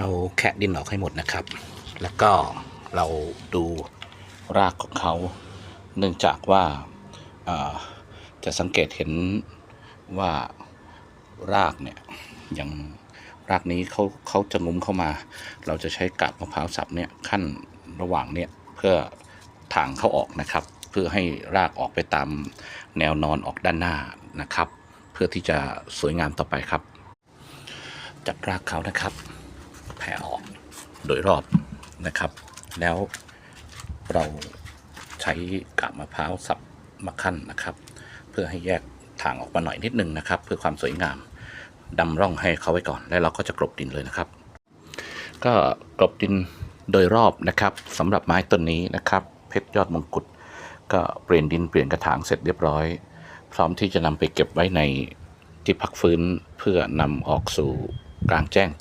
เราแคะดินออกให้หมดนะครับ แล้วก็เราดูรากของเขาเนื่องจากว่าจะสังเกตเห็นว่ารากเนี่ยอย่างรากนี้เขาเขาจะงุ้มเข้ามา เราจะใช้กาบมะพร้าวสับเนี่ยขั้นระหว่างเนี่ยเพื่อถางเขาออกนะครับ เพื่อให้รากออกไปตามแนวนอนออกด้านหน้านะครับ เพื่อที่จะสวยงามต่อไปครับ จับรากเขานะครับ แผ่ออกโดยรอบนะครับ แล้วเราใช้กาบมะพร้าวสับมาขั้นนะครับ เพื่อให้แยกทางออกมาหน่อยนิดนึงนะครับ เพื่อความสวยงามดำร่องให้เขาไว้ก่อน แล้วเราก็จะกลบดินเลยนะครับ ก็กลบดินโดยรอบนะครับสำหรับไม้ต้นนี้นะครับ เพชรยอดมงกุฎก็เปลี่ยนดินเปลี่ยนกระถางเสร็จเรียบร้อย พร้อมที่จะนำไปเก็บไว้ในที่พักฟื้นเพื่อนำออกสู่กลางแจ้ง